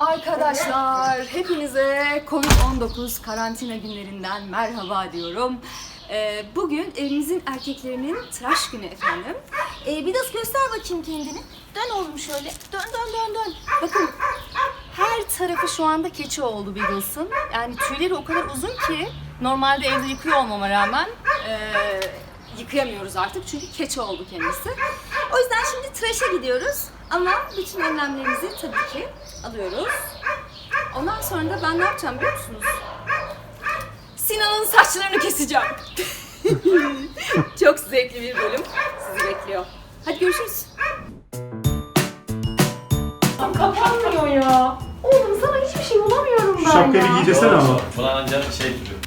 Arkadaşlar hepinize Covid-19 karantina günlerinden merhaba diyorum. Ee, bugün evimizin erkeklerinin tıraş günü efendim. Ee, bir de göster bakayım kendini. Dön oğlum şöyle. Dön dön dön dön. Bakın her tarafı şu anda keçi oldu Beagles'ın. Yani tüyleri o kadar uzun ki normalde evde yıkıyor olmama rağmen ee, yıkayamıyoruz artık çünkü keçi oldu kendisi. O yüzden şimdi tıraşa gidiyoruz ama bütün önlemlerimizi tabii ki alıyoruz. Ondan sonra da ben ne yapacağım biliyor musunuz? Sinan'ın saçlarını keseceğim. Çok zevkli bir bölüm sizi bekliyor. Hadi görüşürüz. Kapanmıyor ya. Oğlum sana hiçbir şey bulamıyorum ben Şapkayı ya. giydirsene ama. Buna ancak şey tutuyor.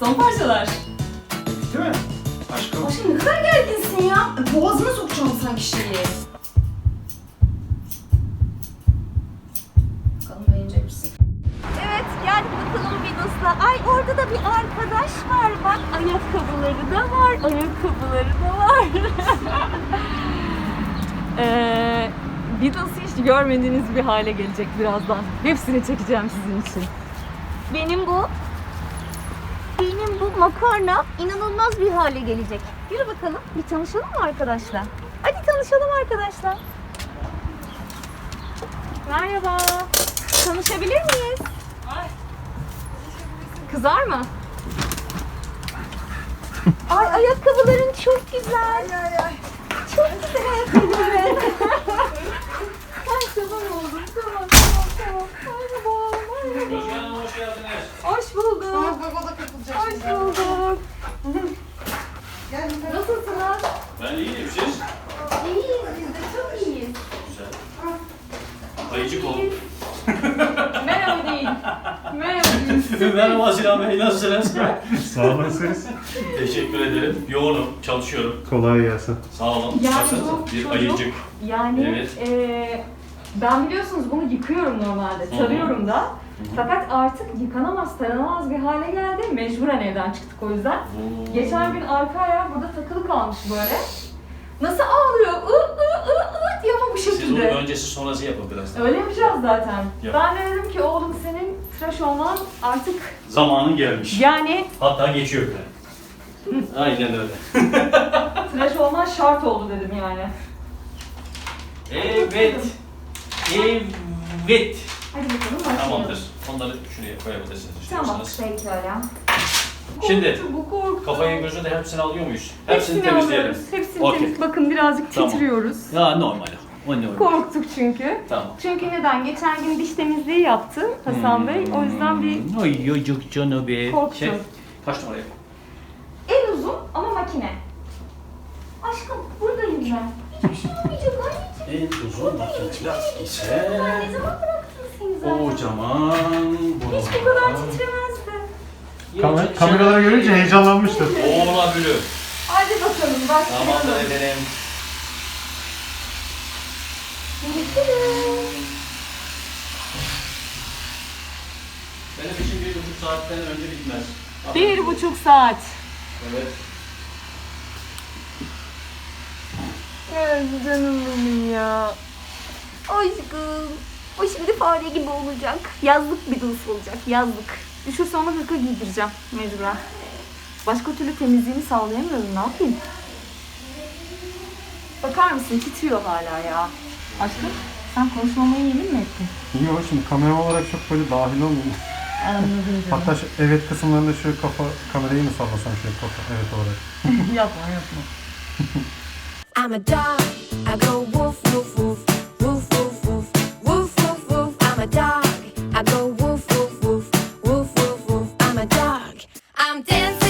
Son parçalar. Bitti mi? Aşkım. Aşkım ne kadar gerginsin ya. Boğazına sokacağım sanki şeyi. Bakalım beğenecek misin? Evet geldik bakalım Venus'la. Ay orada da bir arkadaş var. Bak ayakkabıları da var. Ayakkabıları da var. Ee, Beatles'ı hiç görmediğiniz bir hale gelecek birazdan. Hepsini çekeceğim sizin için. Benim bu makarna inanılmaz bir hale gelecek. Yürü bakalım. Bir tanışalım mı arkadaşlar? Hadi tanışalım arkadaşlar. Merhaba. Tanışabilir miyiz? Kızar mı? Ay ayakkabıların çok güzel. Çok güzel ayakkabıların. Ay tamam oğlum. Tamam tamam tamam. Merhaba. Merhaba. Hoş geldiniz, hoş geldiniz. Hoş bulduk. Hoş bulduk. Nasılsınız? Ben iyiyim, siz? İyiyiz biz de çok iyiyiz. Güzel. Ayıcık olun. Merhaba deyin. Merhaba deyin. Merhaba Sinan Bey, nasılsınız? Sağ olasınız. Teşekkür ederim. Yoğunum, çalışıyorum. Kolay gelsin. Sağ olun. Yani Baksanıza, bu bir çocuk- ayıcık. Yani Evet. eee, ben biliyorsunuz bunu yıkıyorum normalde, tarıyorum da. Fakat artık yıkanamaz, taranamaz bir hale geldi. Mecburen evden çıktık o yüzden. Geçen gün arka ayağı burada takılı kalmış böyle. Nasıl ağlıyor? I, ı, ı, ı diye ama bu Siz onu şekilde. öncesi sonrası yapın biraz. Öyle yapacağız zaten. Yap. Ben de dedim ki oğlum senin tıraş olman artık Zamanın gelmiş. yani Hatta geçiyor bile. Aynen öyle. tıraş olman şart oldu dedim yani. Evet. Evet. Hadi bakalım başlayalım. Tamamdır. Onları şuraya koyabilirsiniz Tamam, istiyorsanız. peki öyle. Şimdi, bu. Kafayı gözü de hepsini alıyor muyuz? Hepsini, Hepsini temizleyelim. alıyoruz. Hepsini Okey. temiz. Bakın birazcık Tamam. titriyoruz. Ya normal. O normal. Korktuk çünkü. Tamam. Çünkü neden? Geçen gün diş temizliği yaptı Hasan Bey. O yüzden bir Hmm. Ay yocuk canı be. Korktu. Şey, kaç numaraya? en uzun ama makine. Aşkım buradayım ben. Hiçbir şey olmayacak anneciğim. En uzun ise... Ben ne zaman seni zaten? Kocaman Hiç bu kadar titremezdi. Kamer kameraları görünce heyecanlanmıştır. Olabilir. Hadi bakalım Tamamdır başlayalım. efendim. Benim için bir buçuk saatten önce bitmez. Bir buçuk saat. Evet. Ay canım benim ya. Aşkım. O şimdi fare gibi olacak. Yazlık bir dus olacak. Yazlık. Üşürse ona hırka giydireceğim mecburen. Başka türlü temizliğini sağlayamıyorum. Ne yapayım? Bakar mısın? Titriyor hala ya. Aşkım sen konuşmamayı yemin mi ettin? Yok şimdi kamera olarak çok böyle dahil olmayayım. Anladım Hatta şu evet kısımlarında şu kafa kamerayı mı sallasam şöyle kafa evet olarak. yapma yapma. I'm a dog. I'm dancing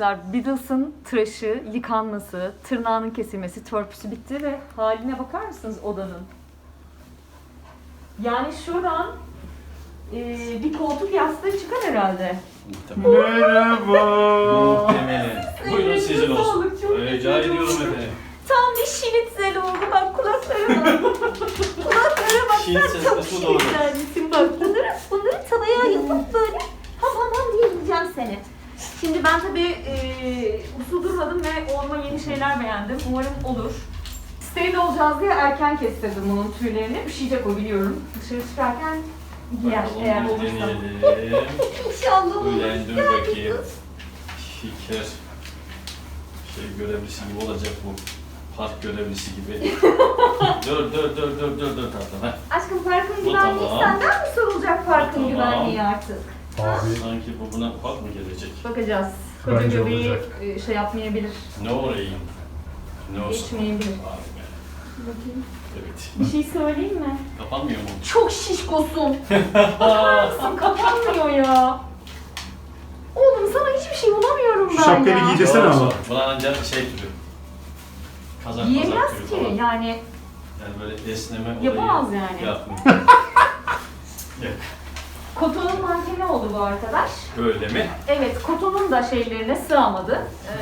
Arkadaşlar Beatles'ın tıraşı, yıkanması, tırnağının kesilmesi, törpüsü bitti ve haline bakar mısınız odanın? Yani şuradan eee, bir koltuk yastığı çıkar herhalde. Merhaba. Muhtemelen. Buyurun sizin olsun. sağlık, çok Rica güzel ediyorum efendim. Tam bir şinitzel oldu bak kulaklarıma. kulaklara bak Şiit sen çok sesli su dolu. şinitsellisin bak. Bunları, bunları tavaya yapıp böyle ham ham ham diye yiyeceğim seni. Şimdi ben tabii eee usul durmadım ve olma yeni şeyler beğendim. Umarım olur. Steril olacağız diye erken kestirdim bunun tüylerini. Üşüyecek o biliyorum. Dışarı çıkarken giyer Bakalım eğer bir olursa. deneyelim. İnşallah olur. Ulan dur bakayım. Şeker. Şey görevlisi gibi olacak bu. Park görevlisi gibi. dur dur dur dur dur dur tatlım. ha. Aşkım parkın güvenliği tamam. senden mi sorulacak parkın tamam. güvenliği artık? Abi Sanki bu buna park mı gelecek? Bakacağız. Koca Bence göbeği olacak. e, şey yapmayabilir, No rain. No sun. geçmeyebilir. Be. Evet. Bir şey söyleyeyim mi? Kapanmıyor mu? Çok şişkosun. Bakar mısın? Kapanmıyor ya. Oğlum sana hiçbir şey bulamıyorum Şu ben şapkayı ya. giyeceksin Doğru, ama. doğru. Buna ancak şey türü. Kazak Giyemez türü ki falan. yani Yani böyle esneme olayı yapamaz yani. yapmıyor. Yok. Kotonun mankeni oldu bu arkadaş. Öyle mi? Evet, kotonun da şeylerine sığamadı.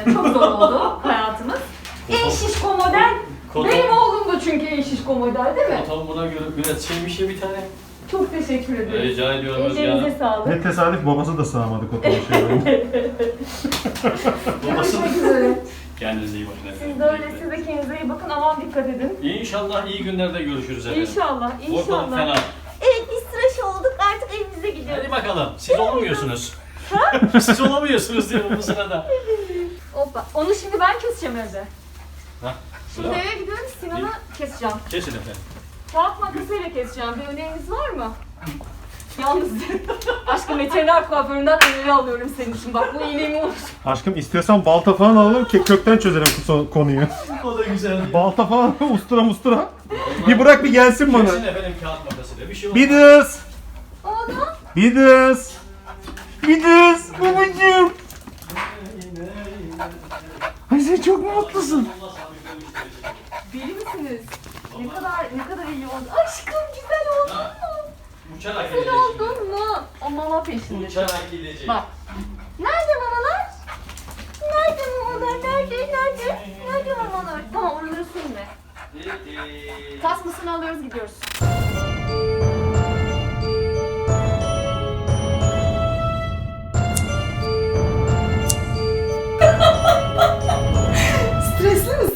Ee, çok zor oldu hayatımız. En şişko model. koton, Benim oğlum da çünkü en şişko model değil mi? koton buna göre biraz şeymiş ya bir tane. Çok teşekkür ederim. Rica ediyorum Ellerinize Özge sağlık. Ne tesadüf babası da sığamadı kotonun şeylerini. Babası Görüşmek üzere. Kendinize iyi bakın efendim. Siz de öyle, siz de kendinize iyi bakın. Aman dikkat edin. İnşallah iyi günlerde görüşürüz efendim. İnşallah, Ortalık inşallah. fena. Evet biz tıraş olduk artık evimize gidiyoruz. Hadi bakalım. Siz olamıyorsunuz. Siz olamıyorsunuz diyorum bu sırada. Hoppa. Onu şimdi ben keseceğim evde. Hah. Şimdi Bravo. eve gidiyorum Sinan'a keseceğim. Kesin efendim. Kağıt makasıyla keseceğim. Bir öneriniz var mı? Yalnız aşkım veteriner kuaföründen öneri alıyorum senin için. Bak bu iyiliğimi unut. Aşkım istiyorsan balta falan alalım ki kökten çözelim bu so- konuyu. O da güzel. Balta falan ustura mustura. Bir bırak bir gelsin bana. Kesin efendim kağıt makasıyla bir şey olmaz. Bidız. Bidız. Bidız. Babacığım. Ay sen çok mu mutlusun? Deli misiniz? Ne kadar ne kadar iyi oldu. Aşkım güzel oldun mu? Uçarak Güzel oldun mu? O mama peşinde. Uçarak gidecek. Bak. Nerede mamalar? Nerede mamalar? Nerede? Nerede? Nerede mamalar? Tamam oraları sürme. Tasmasını alıyoruz gidiyoruz.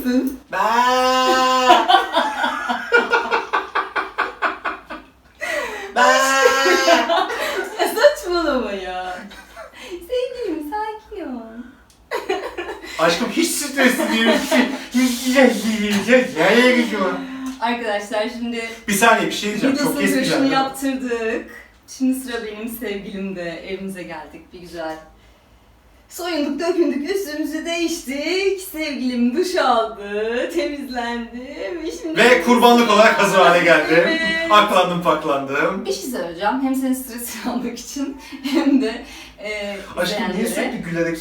Misin? Saçmalama ya. Sevgilim sakin ol. Aşkım hiç stresli değilim. Hiç hiç Nereye gidiyor? Arkadaşlar şimdi Bir saniye bir şey diyeceğim. Çok Midas'ın kesmeyeceğim. görüşünü yaptırdık. Şimdi sıra benim sevgilimde. Evimize geldik bir güzel. Soyunduk, dökündük, üstümüzü değiştik. Sevgilim duş aldı, temizlendi ve şimdi... Ve kurbanlık olarak hazır hale geldim. Evet. Aklandım paklandım. Bir şey söyleyeceğim. Hem senin stresini almak için hem de e, Aşkım niye sürekli gülerek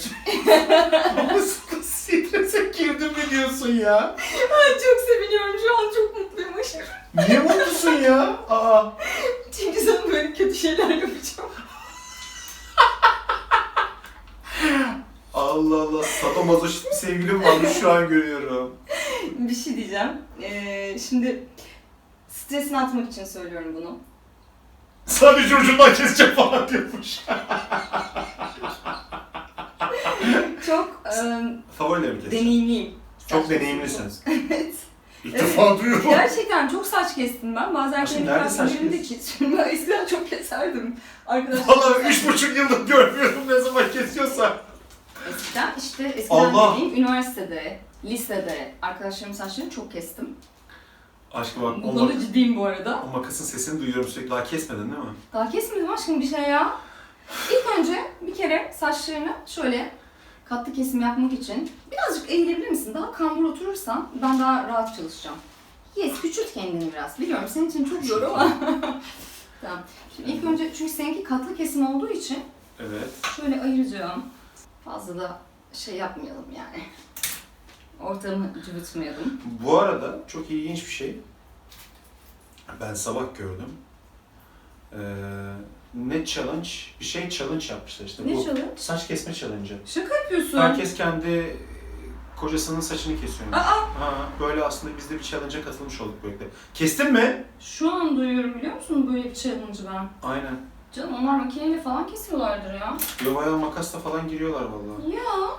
Ama strese girdim mi diyorsun ya? Ay, çok seviniyorum şu an çok mutluyum aşırı. Niye mutlusun ya? Aa. Çünkü sana böyle kötü şeyler yapacağım. Allah Allah. Sadomazoşist bir sevgilim varmış şu an görüyorum. Bir şey diyeceğim. E, şimdi stresini atmak için söylüyorum bunu. Sadece ucundan keseceğim falan diyormuş. Çok e, Favorilerimi keseceğim. deneyimliyim. Çok deneyimlisin. evet. İlk defa duyuyorum. Gerçekten çok saç kestim ben. Bazen Aşkım, kendi nerede saç kardeşlerimde de kesiyorum. Ben eskiden çok keserdim. Arkadaşlar Valla üç buçuk yıldır görmüyorum ne zaman kesiyorsa. Eskiden işte eskiden Allah! dediğim üniversitede, lisede arkadaşlarımın saçlarını çok kestim. Aşkım bak Bu o, konuda mak- ciddiyim bu arada. o makasın sesini duyuyorum sürekli. Daha kesmedin değil mi? Daha kesmedim aşkım bir şey ya. İlk önce bir kere saçlarını şöyle katlı kesim yapmak için birazcık eğilebilir misin? Daha kambur oturursan ben daha rahat çalışacağım. Yes, küçült kendini biraz. Biliyorum senin için çok zor ama. tamam. Şimdi ilk önce çünkü seninki katlı kesim olduğu için Evet. şöyle ayıracağım. Fazla da şey yapmayalım yani. Ortamı cıvıtmayalım. Bu arada çok ilginç bir şey. Ben sabah gördüm. Ee, ne challenge? Bir şey challenge yapmışlar işte. Ne bu çalıyor? Saç kesme challenge'ı. Şaka yapıyorsun. Herkes kendi kocasının saçını kesiyor. Ha, böyle aslında biz de bir challenge'a katılmış olduk böylelikle. Kestin mi? Şu an duyuyorum biliyor musun böyle bir challenge'ı ben. Aynen. Canım onlar makineyle falan kesiyorlardır ya. Yo bayağı makasla falan giriyorlar vallahi. Ya Ha.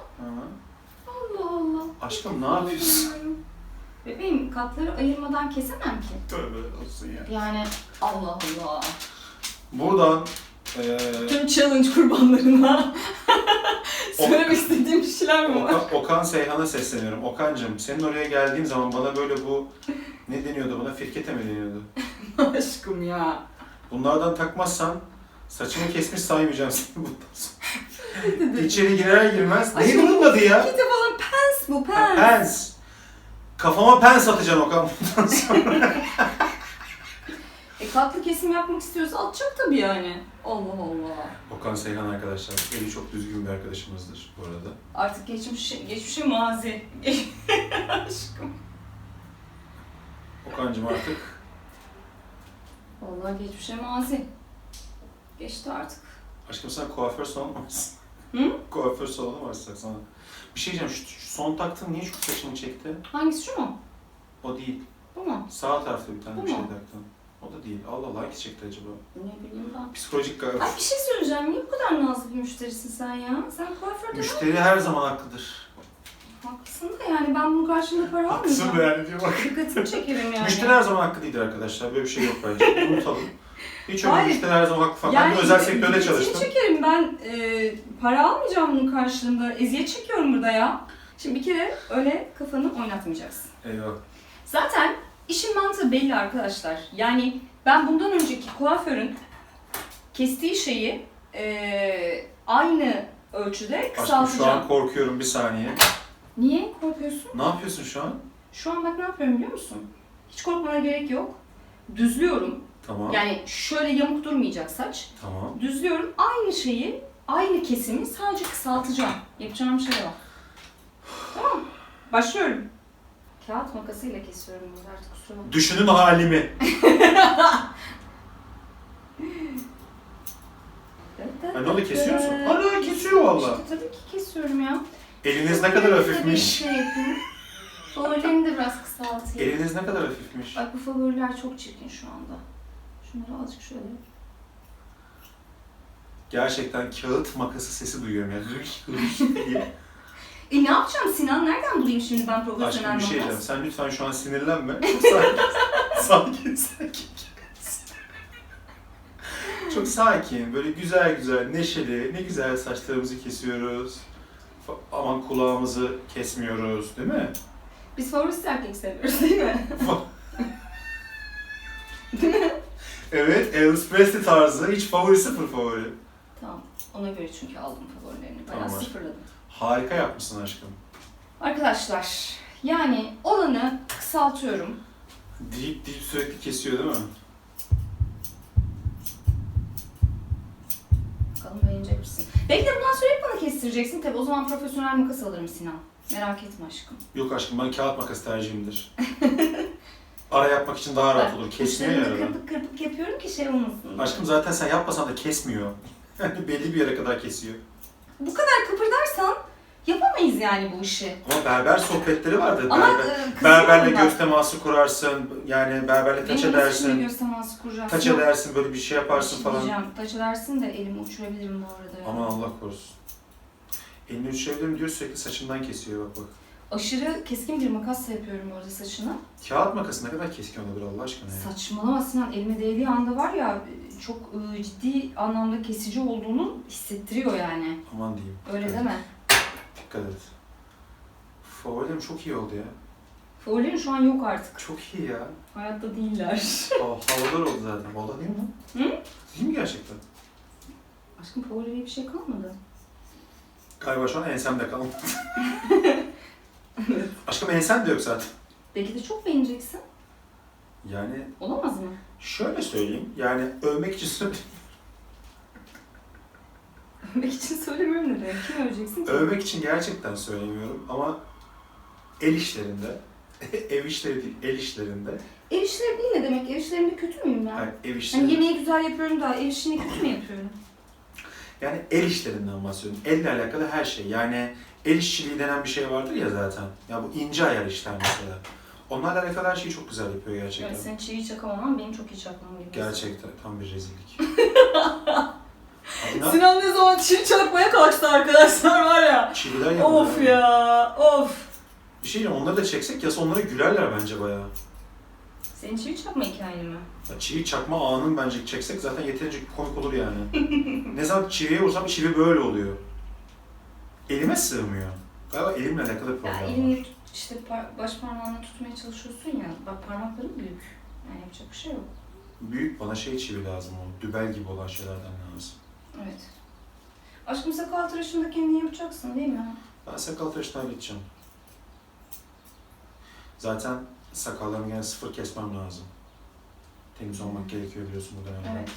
Allah Allah. Aşkım ne yapıyorsun? Bebeğim katları ayırmadan kesemem ki. Tövbe olsun ya. Yani Allah Allah. Buradan eee Tüm challenge kurbanlarına söylemek istediğim bir şeyler mi var? Okan, Okan Seyhan'a sesleniyorum. Okan'cım senin oraya geldiğim zaman bana böyle bu ne deniyordu buna? Firkete mi deniyordu? Aşkım ya. Bunlardan takmazsan saçımı kesmiş saymayacağım seni bundan sonra. İçeri girer girmez. Ay, Neydi bunun adı ya? De bana pens bu Ha, pens. Pens. Kafama pens atacaksın Okan bundan sonra. E katlı kesim yapmak istiyorsa atacak tabii yani. Allah Allah. Okan Seyhan arkadaşlar. Eli çok düzgün bir arkadaşımızdır bu arada. Artık geçmiş, geçmişe mazi. Aşkım. Okan'cım artık Vallahi geçmişe mazi. Geçti artık. aşkım sen kuaför salonu mu açsın? Hı? Kuaför salonu açsak sana? Bir şey diyeceğim şu, şu son taktığın niye çok saçını çekti? Hangisi şu mu? O değil. Bu mu? Sağ tarafta bir tane Bu bir şey mu? taktın. O da değil. Allah Allah hangisi çekti acaba? Ne bileyim ben. Psikolojik galiba. Ay bir şey söyleyeceğim. Niye bu kadar nazlı bir müşterisin sen ya? Sen kuaförde Müşteri her zaman haklıdır. Haklısın da yani ben bunun karşılığında para Haklısın almayacağım. da yani diyor bak. Dikkatimi çekerim yani. Müşteri her zaman haklı değildir arkadaşlar. Böyle bir şey yok bence. Unutalım. Hiç öyle Hayır. müşteri her zaman haklı falan. ben de özel sektörde çalıştım. çekerim ben e, para almayacağım bunun karşılığında. Eziyet çekiyorum burada ya. Şimdi bir kere öyle kafanı oynatmayacaksın. Eyvah. Zaten işin mantığı belli arkadaşlar. Yani ben bundan önceki kuaförün kestiği şeyi e, aynı ölçüde Aşkım şu kısaltacağım. an korkuyorum bir saniye. Niye korkuyorsun? Ne yapıyorsun şu an? Şu an bak ne yapıyorum biliyor musun? Hiç korkmana gerek yok. Düzlüyorum. Tamam. Yani şöyle yamuk durmayacak saç. Tamam. Düzlüyorum. Aynı şeyi, aynı kesimi sadece kısaltacağım. Yapacağım şey o. Tamam. Başlıyorum. Kağıt makasıyla kesiyorum burada artık kusura bakma. Düşünün halimi. Ha, ne oldu kesiyor musun? Hala kesiyor valla. İşte tabii ki kesiyorum ya. Eliniz ne kadar hafifmiş. Şey yapayım. Favorilerimi de biraz kısaltayım. Eliniz ne kadar hafifmiş. Bak bu favoriler çok çirkin şu anda. Şunları azıcık şöyle. Gerçekten kağıt makası sesi duyuyorum yani. Diye. E ne yapacağım Sinan? Nereden bulayım şimdi ben profesyonel Aşkım bir şey diyeceğim. Sen lütfen şu an sinirlenme. Sakin. sakin sakin. Çok sakin, böyle güzel güzel, neşeli, ne güzel saçlarımızı kesiyoruz. Fa- Aman kulağımızı kesmiyoruz, değil mi? Biz favorisiz erkek seviyoruz değil mi? Evet, Elvis Presley tarzı, hiç favori sıfır favori. tamam. Ona göre çünkü aldım favorilerini. Bayağı Tamam. sıfırladım. Harika yapmışsın aşkım. Arkadaşlar yani olanı kısaltıyorum. Deyip deyip sürekli kesiyor değil mi? Bakalım beğenecek misin? Belki de bundan sonra hep bana kestireceksin. Tabii o zaman profesyonel makas alırım Sinan. Merak etme aşkım. Yok aşkım, ben kağıt makas tercihimdir. Ara yapmak için daha rahat olur. Kesmiyor ya uçlarını arada. kırpık kırpık yapıyorum ki şey olmasın. Aşkım zaten sen yapmasan da kesmiyor. Yani belli bir yere kadar kesiyor. Bu kadar kıpırdarsan yapamayız yani bu işi. Ama berber sohbetleri vardır. Ama Berber, e, kızıyorum berberle ben. göz teması kurarsın. Yani berberle taç Benim nasıl şimdi edersin. göz teması kuracağız? Taç Yok, edersin, böyle bir şey yaparsın şey falan. diyeceğim. Taç edersin de elimi uçurabilirim bu arada. ya. Aman Allah korusun. Elini uçurabilirim diyor sürekli saçından kesiyor bak bak. Aşırı keskin bir makasla yapıyorum bu arada saçını. Kağıt makası ne kadar keskin olabilir Allah aşkına ya. Saçmalama Sinan elime değdiği anda var ya çok e, ciddi anlamda kesici olduğunu hissettiriyor yani. Aman diyeyim. Öyle dikkat deme. et, Dikkat et. Favorilerim çok iyi oldu ya. Favorilerin şu an yok artık. Çok iyi ya. Hayatta değiller. Aa, havalar oldu zaten. Valla değil mi? Hı? Değil mi gerçekten? Aşkım favori diye bir şey kalmadı. Galiba şu an ensemde kalmadı. Aşkım ensen de yok zaten. Belki de çok beğeneceksin. Yani Olamaz mı? şöyle söyleyeyim. Yani övmek için söyleyeyim. Övmek için söylemiyorum ne demek? Kim öveceksin ki? Övmek için gerçekten söylemiyorum ama el işlerinde, ev işleri değil, el işlerinde, Ev işleri değil ne demek? Ev işlerinde kötü müyüm ben? yani ev Hani işleri, yemeği güzel yapıyorum da ev işini kötü mü yapıyorum? yani el işlerinden bahsediyorum. Elle alakalı her şey. Yani el işçiliği denen bir şey vardır ya zaten. Ya bu ince ayar işler mesela. Onlarla alakalı her şeyi çok güzel yapıyor gerçekten. Yani senin çiğ çakamaman benim çok iyi çakmam gibi. Gerçekten tam bir rezillik. Adına Sinan ne zaman çiğ çakmaya kalktı arkadaşlar var ya. çiviler yapıyor. Of ya, of. Bir şey diyeyim, onları da çeksek yasa onlara gülerler bence bayağı. Senin çiğ çakma hikayen mi? Ya çivi çakma anın bence çeksek zaten yeterince komik olur yani. ne zaman çiviye vursam çivi böyle oluyor. Elime sığmıyor. Galiba elimle alakalı problem Ya var. elini işte baş parmağını tutmaya çalışıyorsun ya. Bak parmakların büyük. Yani yapacak bir şey yok. Büyük bana şey çivi lazım o. Dübel gibi olan şeylerden lazım. Evet. Aşkım sakal tıraşını da kendin yapacaksın değil mi? Ben sakal tıraşını halledeceğim. Zaten sakallarımı gene sıfır kesmem lazım. Temiz olmak gerekiyor biliyorsun bu dönemde. Evet.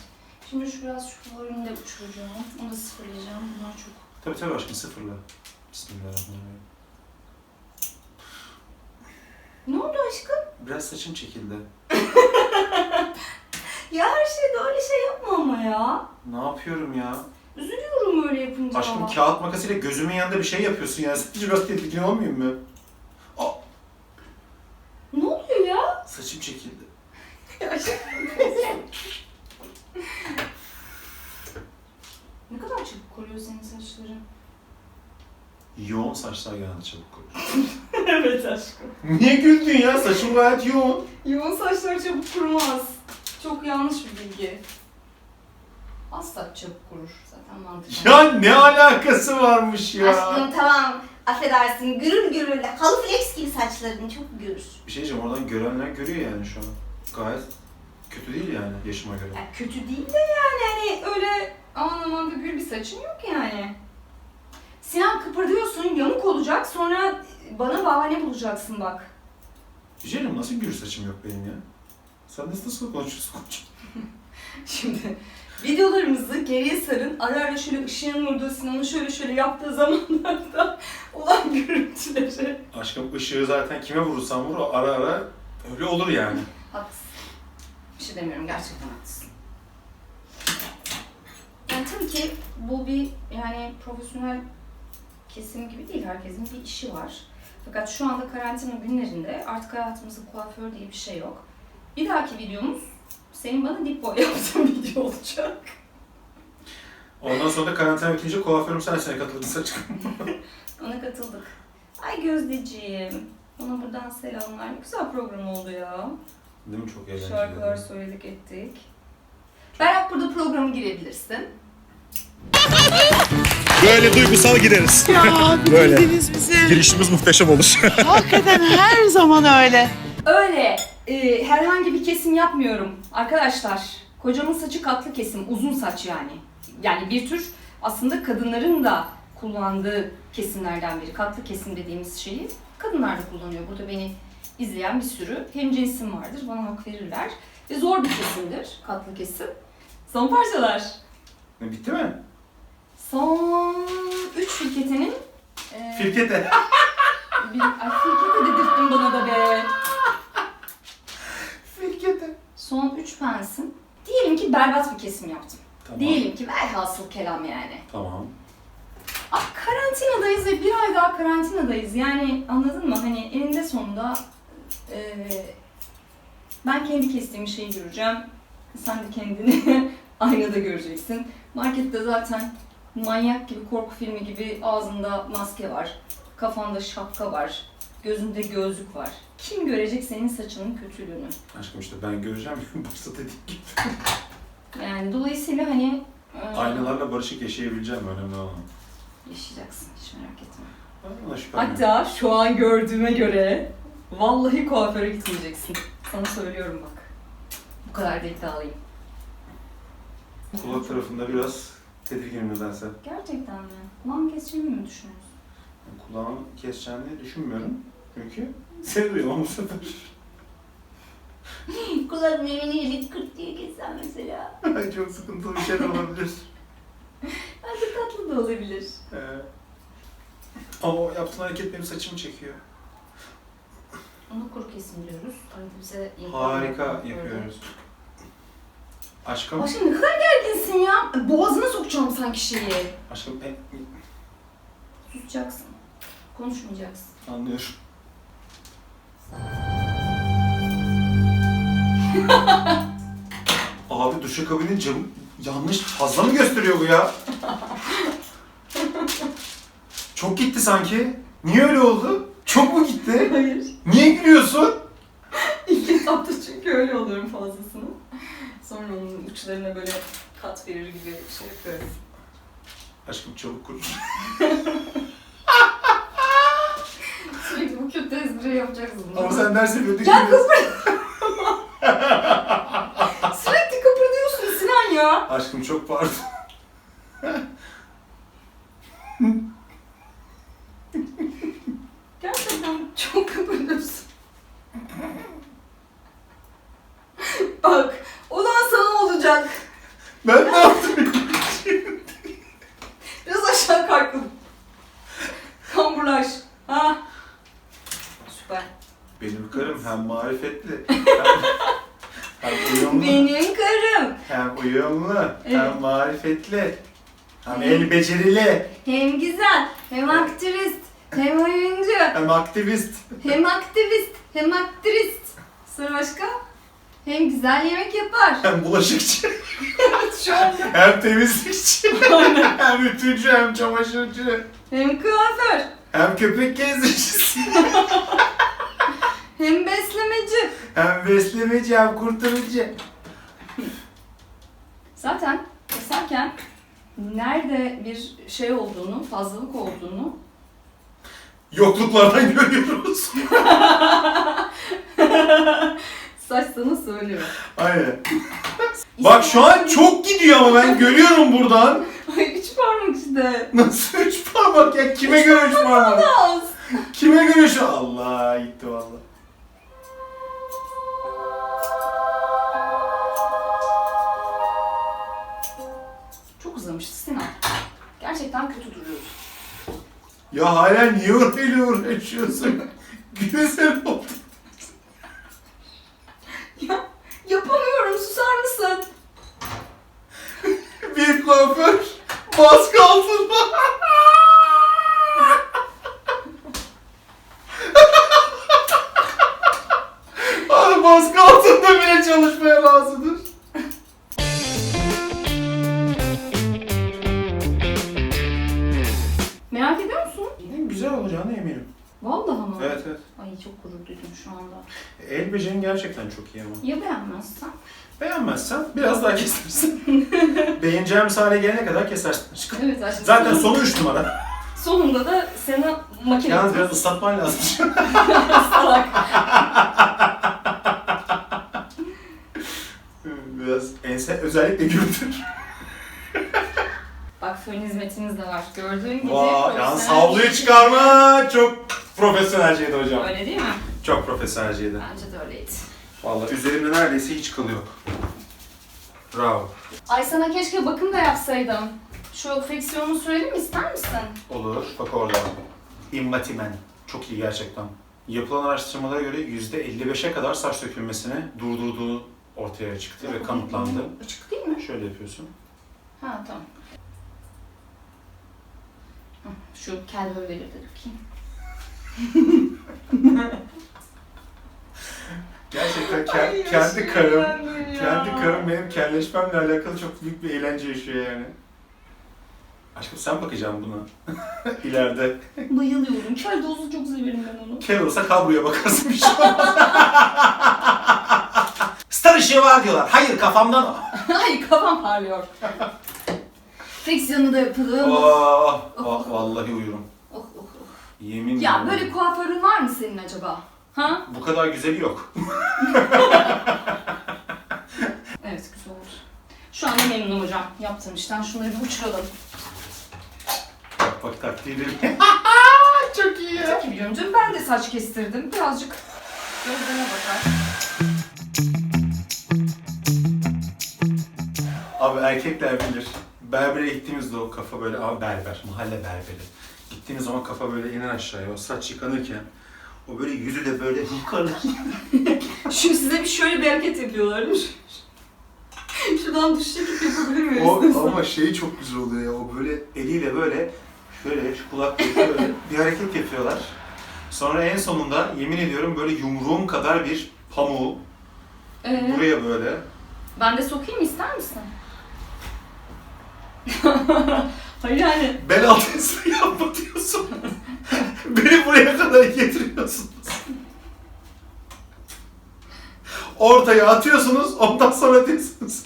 Şimdi şu biraz şu volümü de uçuracağım. Onu da sıfırlayacağım. Bunlar çok... Tabii tabii aşkım sıfırla. Bismillahirrahmanirrahim. Ne oldu aşkım? Biraz saçım çekildi. Ya her şeyde öyle şey yapma ama ya. Ne yapıyorum ya? Üzülüyorum öyle yapınca. Aşkım kağıt makasıyla gözümün yanında bir şey yapıyorsun ya. Sen biraz tedirgin olmayayım mı? Aa, Ne oluyor ya? saçım çekildi. Ne kadar çabuk kuruyor senin saçların. Yoğun saçlar genelde çabuk kurur. evet aşkım. Niye güldün ya? Saçım gayet yoğun. Yoğun saçlar çabuk kurumaz. Çok yanlış bir bilgi. Az saç çabuk kurur zaten mantıklı. Ya ne alakası varmış ya? Aşkım tamam. Affedersin. Gürül gürül. Halı flex gibi saçların çok gür. Bir şey diyeceğim oradan görenler görüyor yani şu an. Gayet kötü değil yani yaşıma göre. Ya kötü değil de yani hani öyle aman aman da gül bir saçın yok yani. Sinan kıpırdıyorsun yamuk olacak sonra bana bahane bulacaksın bak. Güzelim nasıl gür saçım yok benim ya? Sen nasıl, nasıl konuşuyorsun koçum? Şimdi videolarımızı geriye sarın. Ara ara şöyle ışığın vurduğu Sinan'ın şöyle şöyle yaptığı zamanlarda olan görüntüleri. Aşkım ışığı zaten kime vurursan vur o ara ara öyle olur yani. Haklısın. Bir şey demiyorum gerçekten haklısın. Yani tabii ki bu bir yani profesyonel kesim gibi değil. Herkesin bir işi var. Fakat şu anda karantina günlerinde artık hayatımızda kuaför diye bir şey yok. Bir dahaki videomuz senin bana dip boy yaptığın video olacak. Ondan sonra da karantina bitince kuaförüm sensin katıldın saçım. Ona katıldık. Ay Gözdeciğim. Ona buradan selamlar. Ne güzel program oldu ya. Değil mi çok eğlenceli? Şarkılar söyledik ettik. Berat burada programı girebilirsin. Böyle duygusal gideriz. Ya Böyle. bildiniz bizi. Girişimiz muhteşem olur. Hakikaten her zaman öyle. Öyle e, herhangi bir kesim yapmıyorum arkadaşlar. Kocamın saçı katlı kesim, uzun saç yani. Yani bir tür aslında kadınların da kullandığı kesimlerden biri. Katlı kesim dediğimiz şeyi kadınlar da kullanıyor. Burada beni izleyen bir sürü hemcinsim vardır. Bana hak verirler. Ve zor bir kesimdir katlı kesim. Son parçalar. Ne, bitti mi? Son 3 firketenin e, Firkete. bir, ay firkete dedirttin bana da be. Firkete. Son 3 pensin. Diyelim ki berbat bir kesim yaptım. Tamam. Diyelim ki velhasıl kelam yani. Tamam. Ah, karantinadayız ve bir ay daha karantinadayız. Yani anladın mı? Hani eninde sonunda eee, ben kendi kestiğim şeyi göreceğim. Sen de kendini aynada göreceksin. Markette zaten manyak gibi korku filmi gibi ağzında maske var. Kafanda şapka var. Gözünde gözlük var. Kim görecek senin saçının kötülüğünü? Aşkım işte ben göreceğim başta dedik ki. Yani dolayısıyla hani eee, Aynalarla barışık yaşayabileceğim önemli olan. yaşayacaksın hiç merak etme. Ben Ona şüphem yok. Hatta şu an gördüğüme göre vallahi kuaföre gitmeyeceksin. Sana söylüyorum bak. Bu kadar da iddialıyım. Kulak tarafında biraz tedirginim nedense. Gerçekten mi? Kulağımı keseceğimi mi düşünüyorsun? Kulağımı keseceğini düşünmüyorum. Çünkü seni duyamam bu sefer. Kulak memeniyle kırt diye geçsen mesela. Ay çok sıkıntılı bir şeyler olabilir. Bence tatlı da olabilir. Ee, ama o yaptığın hareket benim saçımı çekiyor. Onu kuru kesim diyoruz. Arada bize Harika yapıyoruz. Aşkım, Aşkım ne kadar gerginsin ya. Boğazına sokacağım sanki şeyi. aşkım e, Susacaksın. Konuşmayacaksın. anlıyorum. Abi duşakabinin camı yanlış fazla mı gösteriyor bu ya? Çok gitti sanki. Niye öyle oldu? Çok mu gitti? Hayır. Niye gülüyorsun? İlk etapta çünkü öyle oluyorum fazlasını. Sonra onun uçlarına böyle kat verir gibi şey yapıyorum. Aşkım çabuk kur. Sürekli bu kötü espri yapacaksın. Ama sen ders yapıyordun. Ya gibi. kız Sürekli kıpırdıyorsun Sinan ya. Aşkım çok pardon. Gerçekten çok kıpırdıyorsun. Bak, olan sana olacak. Ben ne yaptım? Biraz aşağı kalktım. Kamburlaş. Ha. Süper. Benim karım hem marifetli hem, hem uyumlu. Benim karım. Hem uyumlu, Evet. hem marifetli, hem Evet. el becerili, Hem güzel, hem aktrist, hem oyuncu, hem aktivist, hem aktivist, hem aktrist. Sonra başka? Hem güzel yemek yapar. hem bulaşıkçı, Şu anda. hem temizlikçi, hem ütücü, hem çamaşırcı, Hem kuaför, hem köpek gezdiricisi, hem beslemeci. hem beslemeci, hem kurtarıcı. Zaten keserken nerede bir şey olduğunu, fazlalık olduğunu Yokluklardan görüyoruz. saç sana söylüyor. Aynen. Bak şu an çok gidiyor ama ben görüyorum buradan. Ay üç parmak işte. Nasıl üç parmak ya? Kime göre üç parmak? Kime göre şu? Allah gitti valla. Gerçekten kötü duruyordu. Ya hala niye orayla uğraşıyorsun? Günesel oldu. Ya yapamıyorum susar mısın? Bir kuaför baskı altında. Beğeneceğimiz hale gelene kadar kesersin aşkım. Evet aşkım. Zaten Son- sonu 3 numara. sonunda da seni makine Yalnız biraz ıslatman lazım. salak. biraz ense özellikle güldür. Bak fön hizmetiniz de var. Gördüğün gibi. Vay, yalnız profesyonel- havluyu çıkarma çok profesyonelceydi hocam. Öyle değil mi? Çok profesyonelceydi. Bence de öyleydi. Vallahi üzerimde neredeyse hiç kıl yok. Bravo. Ay sana keşke bakım da yapsaydım. Şu friksiyonu sürelim ister misin? Olur. Bak orada. İmmatimen. Çok iyi gerçekten. Yapılan araştırmalara göre %55'e kadar saç dökülmesini durdurduğu ortaya çıktı ve kanıtlandı. Açık değil mi? Şöyle yapıyorsun. Ha tamam. Şu kel böyle de dökeyim. Gerçekten ke- Ay, kendi karım, ya. kendi karım benim kelleşmemle alakalı çok büyük bir eğlence yaşıyor yani. Aşkım sen bakacaksın buna. İleride. Bayılıyorum. Kel dozu çok severim ben onu. Kel olsa kabloya bakarsın bir şey olmaz. Star ışığı var diyorlar. Hayır kafamdan o. Ay kafam parlıyor. Friksiyonu da yapalım. Oh, oh, vallahi uyurum. Oh, oh, oh. Yemin Ya ederim. böyle kuaförün var mı senin acaba? Ha? Bu kadar güzeli yok. Evet güzel oldu. Şu anda memnunum hocam yaptığım işten. Şunları bir uçuralım. Bak bak taktiği Çok iyi. Çok iyi biliyorum canım. Ben de saç kestirdim. Birazcık gözlerine bakar. Abi erkekler bilir. berbere gittiğimizde o kafa böyle ama berber, mahalle berberi. Gittiğimiz zaman kafa böyle inen aşağıya, o saç yıkanırken o böyle yüzü de böyle yukarı. Şu size bir şöyle bir hareket yapıyorlar değil mi? Şuradan duş çekip yapabilir miyiz? o ama şeyi çok güzel oluyor ya, o böyle eliyle böyle şöyle şu kulaklığı böyle bir hareket yapıyorlar. Sonra en sonunda yemin ediyorum böyle yumruğum kadar bir pamuğu Ee, buraya böyle ben de sokayım ister misin? Hayır yani bel altı yapma diyorsun. Beni buraya kadar getiriyorsunuz. Ortaya atıyorsunuz, ondan sonra diyorsunuz.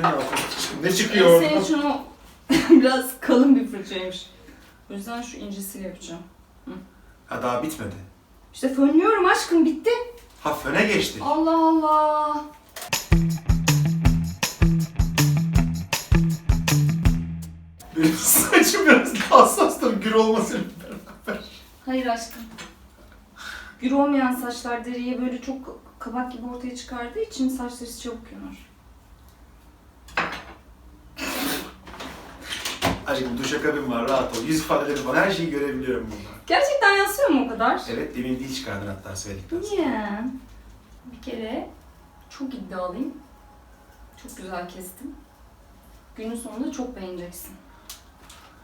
ne yapıyorsun? Ne çıkıyor senin orada? şunu biraz kalın bir fırçaymış. O yüzden şu incesiyle yapacağım. Ha daha bitmedi. İşte fönlüyorum aşkım bitti. Ha föne geçtik. Allah Allah. Benim saçım biraz daha hassastır gür olmasıyla beraber. Hayır aşkım. Gür olmayan saçlar deriye böyle çok kabak gibi ortaya çıkardığı için saçları çabuk yanar. Aşkım duşakabim var rahat ol. Yüz ifadeleri falan her şeyi görebiliyorum burada. Gerçekten yansıyor mu o kadar? Evet demin dil çıkardın hatta söyledikten sonra. Niye? Bir kere çok iddialıyım. Çok güzel kestim. Günün sonunda çok beğeneceksin.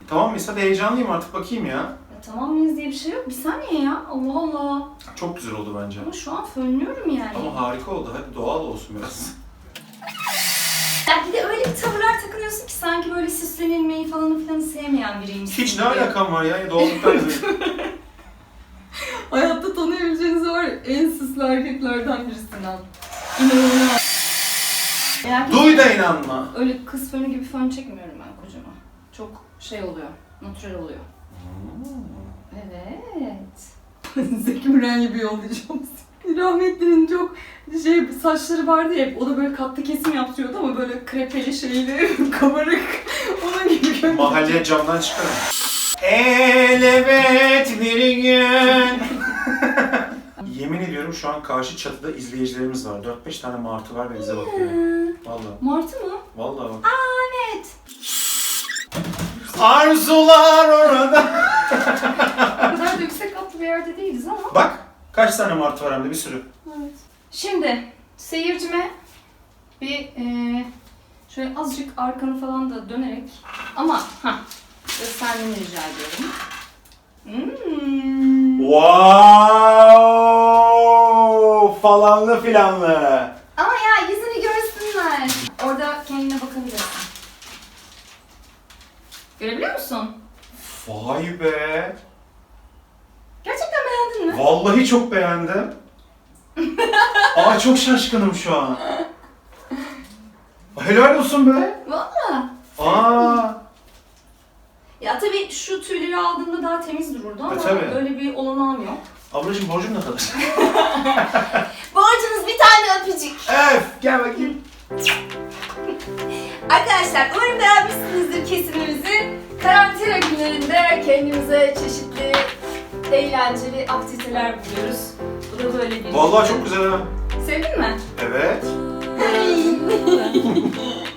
Tamam mıyız? Hadi heyecanlıyım artık bakayım ya. Ya tamam mıyız diye bir şey yok. Bir saniye ya. Allah Allah. Çok güzel oldu bence. Ama şu an fönlüyorum yani. Ama harika oldu. Hadi doğal olsun biraz. Ya bir de öyle bir tavırlar takınıyorsun ki sanki böyle süslenilmeyi falan filan sevmeyen biriymişsin. Hiç ne gibi. alakam var ya? Doğallıktan yanayım. Hayatta tanıyabileceğiniz var ya, en süslü erkeklerden birisinden. İnanılmaz. Merak etme. Duy da inanma. Öyle kız fönü gibi fön çekmiyorum ben kocama. Çok şey oluyor, natürel oluyor. Evet. Zeki Müren gibi yollayacağım. Rahmetlinin çok şey saçları vardı ya hep, o da böyle katlı kesim yaptırıyordu ama böyle krepeli şeyli, kabarık. Onun gibi göndereceğim. Mahalleye camdan çıkarım. Elbet bir gün. Yemin ediyorum şu an karşı çatıda izleyicilerimiz var. 4-5 tane martı var ve bize bakıyor. Vallahi. Martı mı? Vallahi bak. Evet. Arzular orada. O kadar da yüksek katlı bir yerde değiliz ama. Bak kaç tane martı var hem de bir sürü. Evet. Şimdi seyircime bir eee şöyle azıcık arkanı falan da dönerek ama ha göstermeni rica ediyorum. Hmm. Wow! Falanlı filanlı. Ama ya yüzünü görsünler. Orada kendine bakabilirsin. Görebiliyor musun? Vay be. Gerçekten beğendin mi? Vallahi çok beğendim. Aa çok şaşkınım şu an. Helal olsun be. Valla. Aa. Ya tabii şu tüyleri aldığında daha temiz dururdu ama E, tabii. öyle bir olanağım yok. Ablacığım borcum ne kadar? Borcunuz bir tane öpücük. Öf gel bakayım. Arkadaşlar umarım beğenmişsinizdir kesinimizi. Karantina günlerinde kendimize çeşitli eğlenceli aktiviteler buluyoruz. Bu da böyle bir... Vallahi çok güzel ha. Sevdin mi? Evet.